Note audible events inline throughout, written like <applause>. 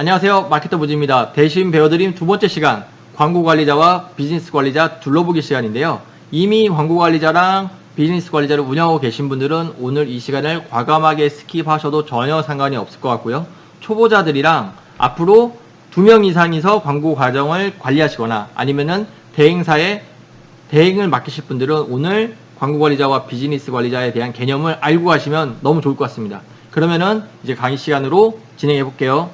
안녕하세요. 마케터 부지입니다. 대신 배워드림 두 번째 시간 광고 관리자와 비즈니스 관리자 둘러보기 시간인데요. 이미 광고 관리자랑 비즈니스 관리자를 운영하고 계신 분들은 오늘 이 시간을 과감하게 스킵하셔도 전혀 상관이 없을 것 같고요. 초보자들이랑 앞으로 두 명 이상이서 광고 과정을 관리하시거나 아니면은 대행사에 대행을 맡기실 분들은 오늘 광고 관리자와 비즈니스 관리자에 대한 개념을 알고 가시면 너무 좋을 것 같습니다. 그러면은 이제 강의 시간으로 진행해 볼게요.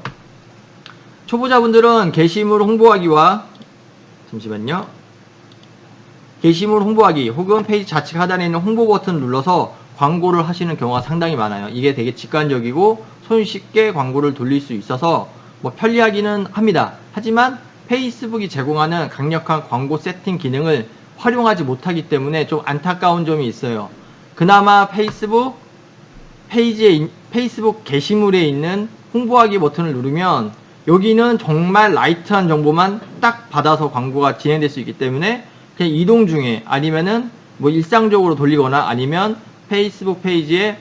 초보자분들은 게시물 홍보하기와 잠시만요. 게시물 홍보하기 혹은 페이지 좌측 하단에 있는 홍보 버튼을 눌러서 광고를 하시는 경우가 상당히 많아요. 이게 되게 직관적이고 손쉽게 광고를 돌릴 수 있어서 뭐 편리하기는 합니다. 하지만 페이스북이 제공하는 강력한 광고 세팅 기능을 활용하지 못하기 때문에 좀 안타까운 점이 있어요. 그나마 페이스북 페이지에 인- 페이스북 게시물에 있는 홍보하기 버튼을 누르면 여기는 정말 라이트한 정보만 딱 받아서 광고가 진행될 수 있기 때문에 그냥 이동 중에 아니면은 뭐 일상적으로 돌리거나 아니면 페이스북 페이지에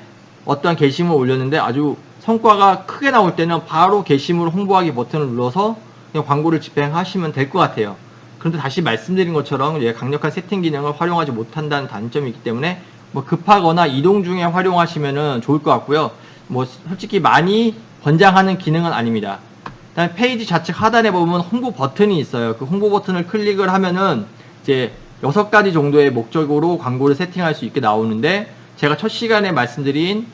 어떠한 게시물 올렸는데 아주 성과가 크게 나올 때는 바로 게시물 홍보하기 버튼을 눌러서 그냥 광고를 집행하시면 될 것 같아요. 그런데 다시 말씀드린 것처럼 강력한 세팅 기능을 활용하지 못한다는 단점이 있기 때문에 뭐 급하거나 이동 중에 활용하시면은 좋을 것 같고요. 뭐 솔직히 많이 권장하는 기능은 아닙니다. 일단 페이지 좌측 하단에 보면 홍보 버튼이 있어요. 그 홍보 버튼을 클릭을 하면은 이제 여섯 가지 정도의 목적으로 광고를 세팅할 수 있게 나오는데 제가 첫 시간에 말씀드린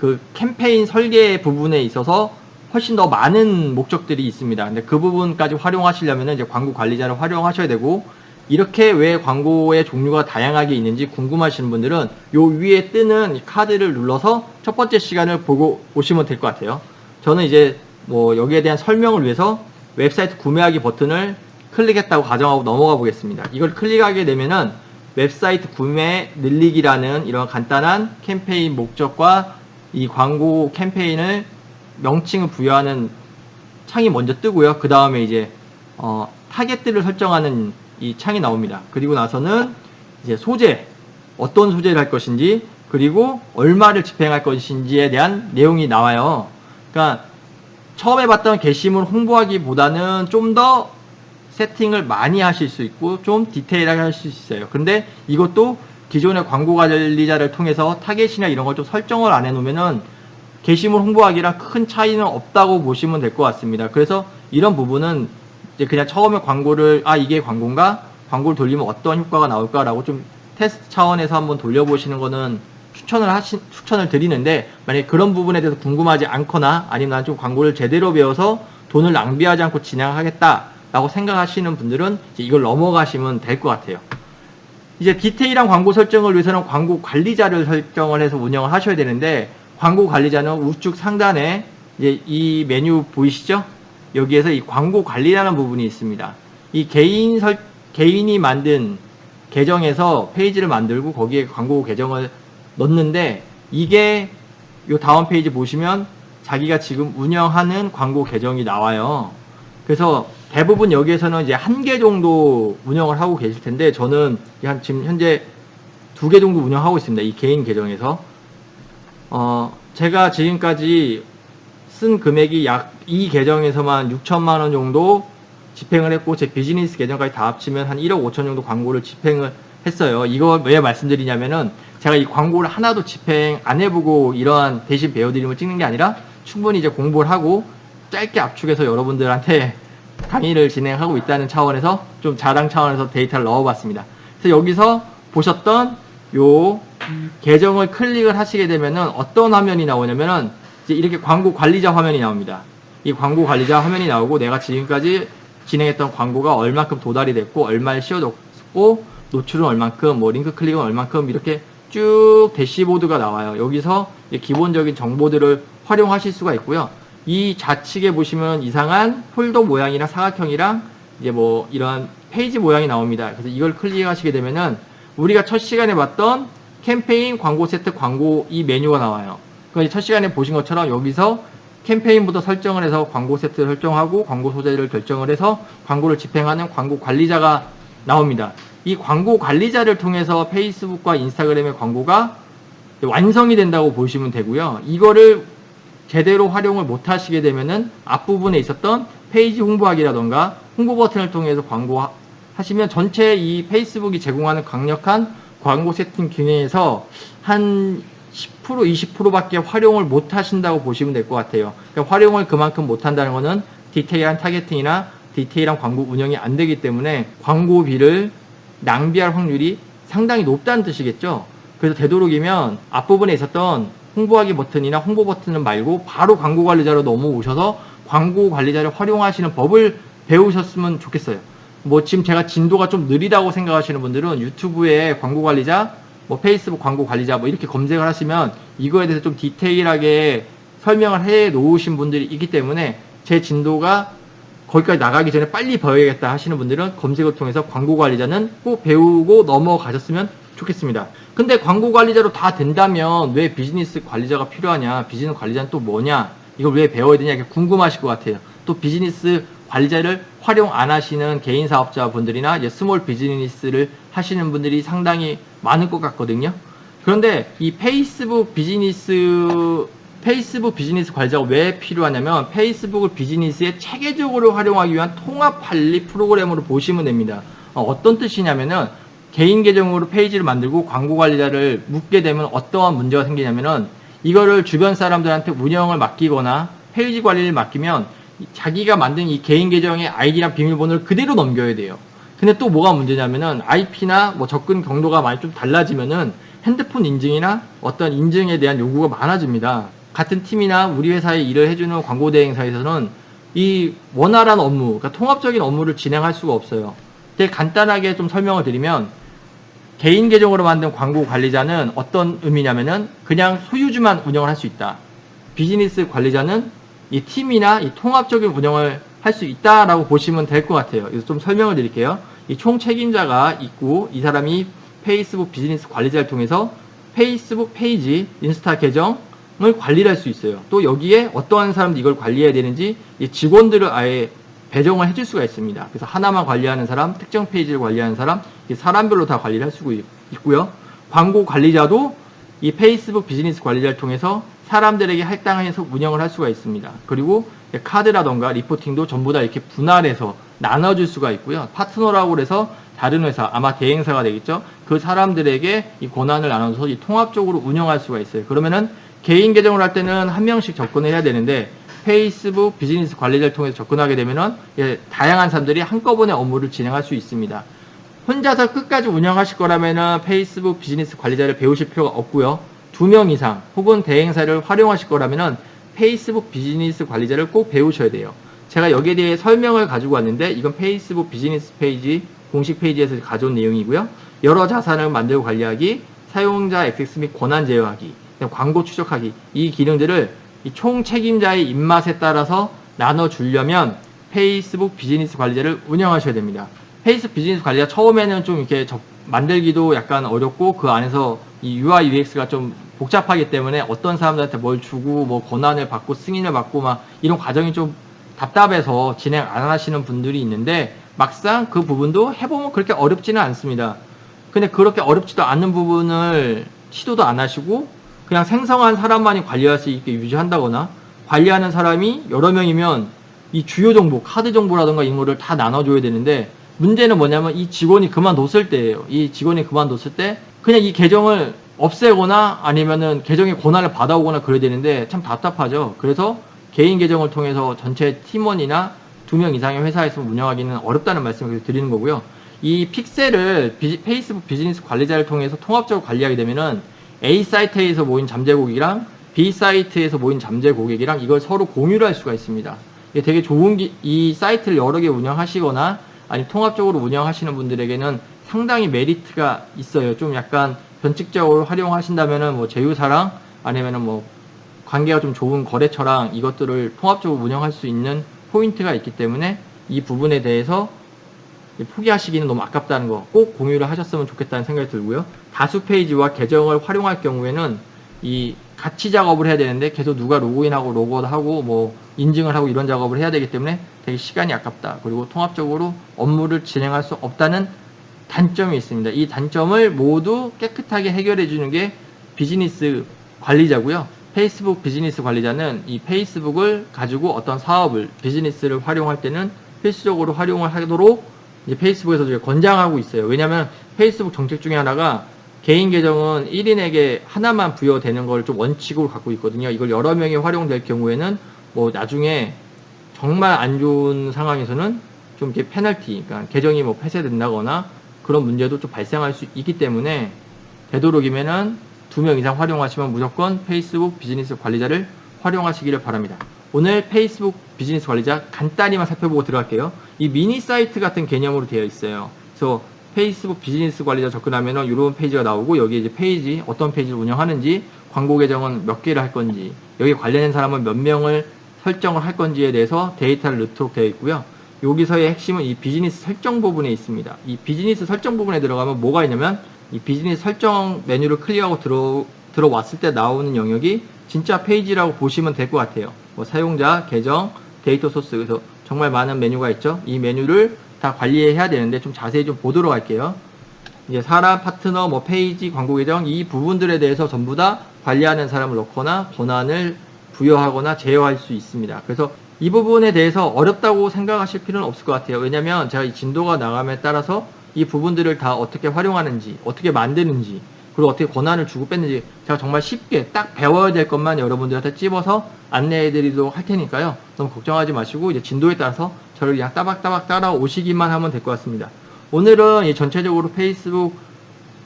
그 캠페인 설계 부분에 있어서 훨씬 더 많은 목적들이 있습니다. 근데 그 부분까지 활용하시려면 이제 광고 관리자를 활용하셔야 되고 이렇게 왜 광고의 종류가 다양하게 있는지 궁금하신 분들은 요 위에 뜨는 이 카드를 눌러서 첫 번째 시간을 보고 오시면 될 것 같아요. 저는 이제 뭐 여기에 대한 설명을 위해서 웹사이트 구매하기 버튼을 클릭했다고 가정하고 넘어가 보겠습니다. 이걸 클릭하게 되면은 웹사이트 구매 늘리기라는 이런 간단한 캠페인 목적과 이 광고 캠페인을 명칭을 부여하는 창이 먼저 뜨고요. 그 다음에 이제 어, 타겟들을 설정하는 이 창이 나옵니다. 그리고 나서는 이제 소재 어떤 소재를 할 것인지 그리고 얼마를 집행할 것인지에 대한 내용이 나와요. 그러니까 처음에 봤던 게시물 홍보하기보다는 좀 더 세팅을 많이 하실 수 있고 좀 디테일하게 할수 있어요. 근데 이것도 기존의 광고 관리자를 통해서 타겟이나 이런 걸 좀 설정을 안 해놓으면은 게시물 홍보하기랑 큰 차이는 없다고 보시면 될 것 같습니다. 그래서 이런 부분은 이제 그냥 처음에 광고를 아 이게 광고인가 광고를 돌리면 어떤 효과가 나올까라고 좀 테스트 차원에서 한번 돌려보시는 거는 추천을 하시 추천을 드리는데 만약에 그런 부분에 대해서 궁금하지 않거나 아니면 난좀 광고를 제대로 배워서 돈을 낭비하지 않고 진행하겠다라고 생각하시는 분들은 이걸 넘어가시면 될 것 같아요. 이제 디테일한 광고 설정을 위해서는 광고 관리자를 설정을 해서 운영을 하셔야 되는데 광고 관리자는 우측 상단에 이제 이 메뉴 보이시죠? 여기에서 이 광고 관리라는 부분이 있습니다. 이 개인 설 개인이 만든 계정에서 페이지를 만들고 거기에 광고 계정을 넣는데 이게 요 다음 페이지 보시면 자기가 지금 운영하는 광고 계정이 나와요. 그래서 대부분 여기에서는 이제 한 개 정도 운영을 하고 계실 텐데 저는 한 지금 현재 두 개 정도 운영하고 있습니다. 이 개인 계정에서. 어, 제가 지금까지 쓴 금액이 약 이 계정에서만 6천만 원 정도 집행을 했고 제 비즈니스 계정까지 다 합치면 한 1억 5천 정도 광고를 집행을 했어요. 이거 왜 말씀드리냐면은 제가 이 광고를 하나도 집행 안 해보고 이러한 대신 배워드림을 찍는 게 아니라 충분히 이제 공부를 하고 짧게 압축해서 여러분들한테 <laughs> 강의를 진행하고 있다는 차원에서 좀 자랑 차원에서 데이터를 넣어봤습니다. 그래서 여기서 보셨던 요 계정을 클릭을 하시게 되면은 어떤 화면이 나오냐면은 이제 이렇게 광고 관리자 화면이 나옵니다. 이 광고 관리자 화면이 나오고 내가 지금까지 진행했던 광고가 얼만큼 도달이 됐고 얼마를 씌워줬고 노출은 얼만큼 뭐 링크 클릭은 얼만큼 이렇게 쭉 대시보드가 나와요. 여기서 기본적인 정보들을 활용하실 수가 있고요. 이 좌측에 보시면 이상한 폴더 모양이랑 사각형이랑 이제 뭐 이런 페이지 모양이 나옵니다. 그래서 이걸 클릭하시게 되면은 우리가 첫 시간에 봤던 캠페인 광고 세트 광고 이 메뉴가 나와요. 그첫 시간에 보신 것처럼 여기서 캠페인부터 설정을 해서 광고 세트를 설정하고 광고 소재를 결정을 해서 광고를 집행하는 광고 관리자가 나옵니다. 이 광고 관리자를 통해서 페이스북과 인스타그램의 광고가 완성이 된다고 보시면 되고요. 이거를 제대로 활용을 못 하시게 되면은 앞부분에 있었던 페이지 홍보하기라던가 홍보 버튼을 통해서 광고 하- 하시면 전체 이 페이스북이 제공하는 강력한 광고 세팅 기능에서 한 10% 20%밖에 활용을 못 하신다고 보시면 될 것 같아요. 그러니까 활용을 그만큼 못 한다는 것은 디테일한 타겟팅이나 디테일한 광고 운영이 안 되기 때문에 광고비를 낭비할 확률이 상당히 높다는 뜻이겠죠. 그래서 되도록이면 앞부분에 있었던 홍보하기 버튼이나 홍보 버튼을 말고 바로 광고 관리자로 넘어오셔서 광고 관리자를 활용하시는 법을 배우셨으면 좋겠어요. 뭐 지금 제가 진도가 좀 느리다고 생각하시는 분들은 유튜브에 광고 관리자, 뭐 페이스북 광고 관리자 뭐 이렇게 검색을 하시면 이거에 대해서 좀 디테일하게 설명을 해 놓으신 분들이 있기 때문에 제 진도가 거기까지 나가기 전에 빨리 배워야겠다 하시는 분들은 검색을 통해서 광고 관리자는 꼭 배우고 넘어가셨으면 좋겠습니다. 근데 광고 관리자로 다 된다면 왜 비즈니스 관리자가 필요하냐? 비즈니스 관리자는 또 뭐냐? 이걸 왜 배워야 되냐? 이렇게 궁금하실 것 같아요. 또 비즈니스 관리자를 활용 안 하시는 개인 사업자분들이나 이제 스몰 비즈니스를 하시는 분들이 상당히 많을 것 같거든요. 그런데 이 페이스북 비즈니스 페이스북 비즈니스 관리자가 왜 필요하냐면 페이스북을 비즈니스에 체계적으로 활용하기 위한 통합 관리 프로그램으로 보시면 됩니다. 어, 떤 뜻이냐면은 개인 계정으로 페이지를 만들고 광고 관리자를 묻게 되면 어떠한 문제가 생기냐면은 이거를 주변 사람들한테 운영을 맡기거나 페이지 관리를 맡기면 이- 자기가 만든 이 개인 계정의 아이디랑 비밀번호를 그대로 넘겨야 돼요. 근데 또 뭐가 문제냐면은 IP나 뭐 접근 경로가 많이 좀 달라지면은 핸드폰 인증이나 어떤 인증에 대한 요구가 많아집니다. 같은 팀이나 우리 회사에 일을 해주는 광고 대행사에서는 이 원활한 업무, 그러니까 통합적인 업무를 진행할 수가 없어요. 되게 간단하게 좀 설명을 드리면 개인 계정으로 만든 광고 관리자는 어떤 의미냐면은 그냥 소유주만 운영을 할 수 있다. 비즈니스 관리자는 이 팀이나 이 통합적인 운영을 할 수 있다라고 보시면 될 것 같아요. 그래서 좀 설명을 드릴게요. 이 총 책임자가 있고 이 사람이 페이스북 비즈니스 관리자를 통해서 페이스북 페이지, 인스타 계정 을 관리를 할 수 있어요. 또 여기에 어떠한 사람들이 이걸 관리해야 되는지 이 직원들을 아예 배정을 해줄 수가 있습니다. 그래서 하나만 관리하는 사람, 특정 페이지를 관리하는 사람, 사람별로 다 관리를 할 있- 있고요. 광고 관리자도 이 페이스북 비즈니스 관리자를 통해서 사람들에게 할당해서 운영을 할 수가 있습니다. 그리고 카드라던가 리포팅도 전부 다 이렇게 분할해서 나눠줄 수가 있고요. 파트너라고 해서 다른 회사, 아마 대행사가 되겠죠. 그 사람들에게 이 권한을 나눠서 이 통합적으로 운영할 수가 있어요. 그러면은 개인 계정을 할 때는 한 명씩 접근을 해야 되는데 페이스북 비즈니스 관리자를 통해서 접근하게 되면은 예, 다양한 사람들이 한꺼번에 업무를 진행할 수 있습니다. 혼자서 끝까지 운영하실 거라면은 페이스북 비즈니스 관리자를 배우실 필요가 없고요. 두 명 이상 혹은 대행사를 활용하실 거라면은 페이스북 비즈니스 관리자를 꼭 배우셔야 돼요. 제가 여기에 대해 설명을 가지고 왔는데 이건 페이스북 비즈니스 페이지 공식 페이지에서 가져온 내용이고요. 여러 자산을 만들고 관리하기, 사용자 액세스 및 권한 제어하기, 광고 추적하기 이 기능들을 이 총 책임자의 입맛에 따라서 나눠 주려면 페이스북 비즈니스 관리자를 운영하셔야 됩니다. 페이스북 비즈니스 관리자 처음에는 좀 이렇게 접- 만들기도 약간 어렵고 그 안에서 이 UI UX가 좀 복잡하기 때문에 어떤 사람들한테 뭘 주고 뭐 권한을 받고 승인을 받고 막 이런 과정이 좀 답답해서 진행 안 하시는 분들이 있는데 막상 그 부분도 해보면 그렇게 어렵지는 않습니다. 근데 그렇게 어렵지도 않은 부분을 시도도 안 하시고 그냥 생성한 사람만이 관리할 수 있게 유지한다거나 관리하는 사람이 여러 명이면 이 주요 정보, 카드 정보라든가 이런 거를 다 나눠줘야 되는데 문제는 뭐냐면 이 직원이 그만뒀을 때예요. 이 직원이 그만뒀을 때 그냥 이 계정을 없애거나 아니면은 계정의 권한을 받아오거나 그래야 되는데 참 답답하죠. 그래서 개인 계정을 통해서 전체 팀원이나 두 명 이상의 회사에서 운영하기는 어렵다는 말씀을 드리는 거고요. 이 픽셀을 비- 페이스북 비즈니스 관리자를 통해서 통합적으로 관리하게 되면은 A 사이트에서 모인 잠재 고객이랑 B 사이트에서 모인 잠재 고객이랑 이걸 서로 공유를 할 수가 있습니다. 이게 되게 좋은 기, 이 사이트를 여러 개 운영하시거나 아니 통합적으로 운영하시는 분들에게는 상당히 메리트가 있어요. 좀 약간 변칙적으로 활용하신다면은 뭐 제휴사랑 아니면은 뭐 관계가 좀 좋은 거래처랑 이것들을 통합적으로 운영할 수 있는 포인트가 있기 때문에 이 부분에 대해서 포기하시기는 너무 아깝다는 거 꼭 공유를 하셨으면 좋겠다는 생각이 들고요. 다수 페이지와 계정을 활용할 경우에는 이 같이 작업을 해야 되는데 계속 누가 로그인하고 로그아웃하고 뭐 인증을 하고 이런 작업을 해야 되기 때문에 되게 시간이 아깝다. 그리고 통합적으로 업무를 진행할 수 없다는 단점이 있습니다. 이 단점을 모두 깨끗하게 해결해 주는 게 비즈니스 관리자고요. 페이스북 비즈니스 관리자는 이 페이스북을 가지고 어떤 사업을 비즈니스를 활용할 때는 필수적으로 활용을 하도록 이제 페이스북에서 이제 권장하고 있어요. 왜냐하면 페이스북 정책 중에 하나가 개인 계정은 1인에게 하나만 부여되는 걸 좀 원칙으로 갖고 있거든요. 이걸 여러 명이 활용될 경우에는 뭐 나중에 정말 안 좋은 상황에서는 좀 이렇게 페널티, 그러니까 계정이 뭐 폐쇄된다거나 그런 문제도 좀 발생할 수 있기 때문에 되도록이면은 두 명 이상 활용하시면 무조건 페이스북 비즈니스 관리자를 활용하시기를 바랍니다. 오늘 페이스북 비즈니스 관리자 간단히만 살펴보고 들어갈게요. 이 미니 사이트 같은 개념으로 되어 있어요. 그래서 페이스북 비즈니스 관리자 접근하면은 이런 페이지가 나오고 여기 이제 페이지 어떤 페이지를 운영하는지 광고 계정은 몇 개를 할 건지 여기 관련된 사람은 몇 명을 설정을 할 건지에 대해서 데이터를 넣도록 되어 있고요. 여기서의 핵심은 이 비즈니스 설정 부분에 있습니다. 이 비즈니스 설정 부분에 들어가면 뭐가 있냐면 이 비즈니스 설정 메뉴를 클릭하고 들어, 들어왔을 때 나오는 영역이 진짜 페이지라고 보시면 될 것 같아요. 뭐 사용자, 계정, 데이터 소스 그래서 정말 많은 메뉴가 있죠. 이 메뉴를 다 관리해야 되는데 좀 자세히 좀 보도록 할게요. 이제 사람, 파트너, 뭐 페이지, 광고 계정 이 부분들에 대해서 전부 다 관리하는 사람을 넣거나 권한을 부여하거나 제어할 수 있습니다. 그래서 이 부분에 대해서 어렵다고 생각하실 필요는 없을 것 같아요. 왜냐면 제가 이 진도가 나감에 따라서 이 부분들을 다 어떻게 활용하는지, 어떻게 만드는지, 그리고 어떻게 권한을 주고 뺐는지 제가 정말 쉽게 딱 배워야 될 것만 여러분들한테 찝어서 안내해 드리도록 할 테니까요. 너무 걱정하지 마시고 이제 진도에 따라서 저를 그냥 따박따박 따라오시기만 하면 될 것 같습니다. 오늘은 이 전체적으로 페이스북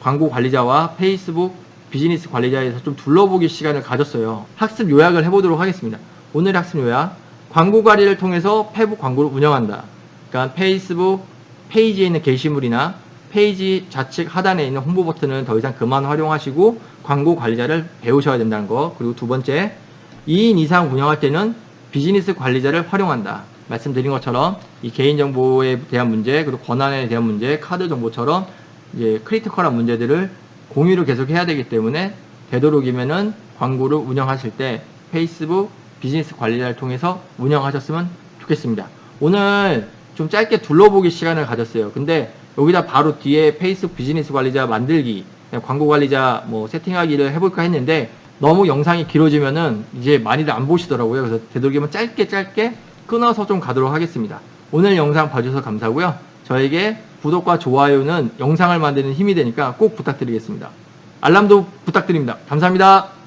광고 관리자와 페이스북 비즈니스 관리자에서 좀 둘러보기 시간을 가졌어요. 학습 요약을 해보도록 하겠습니다. 오늘 학습 요약. 광고 관리를 통해서 페북 광고를 운영한다. 그러니까 페이스북 페이지에 있는 게시물이나 페이지 좌측 하단에 있는 홍보 버튼은 더 이상 그만 활용하시고 광고 관리자를 배우셔야 된다는 거. 그리고 두 번째, 2인 이상 운영할 때는 비즈니스 관리자를 활용한다. 말씀드린 것처럼 이 개인정보에 대한 문제, 그리고 권한에 대한 문제, 카드 정보처럼 이제 크리티컬한 문제들을 공유를 계속 해야 되기 때문에 되도록이면은 광고를 운영하실 때 페이스북 비즈니스 관리자를 통해서 운영하셨으면 좋겠습니다. 오늘 좀 짧게 둘러보기 시간을 가졌어요. 근데 여기다 바로 뒤에 페이스북 비즈니스 관리자 만들기, 광고 관리자 뭐 세팅하기를 해볼까 했는데 너무 영상이 길어지면은 이제 많이들 안 보시더라고요. 그래서 되도록이면 짧게 짧게 끊어서 좀 가도록 하겠습니다. 오늘 영상 봐주셔서 감사하고요. 저에게 구독과 좋아요는 영상을 만드는 힘이 되니까 꼭 부탁드리겠습니다. 알람도 부탁드립니다. 감사합니다.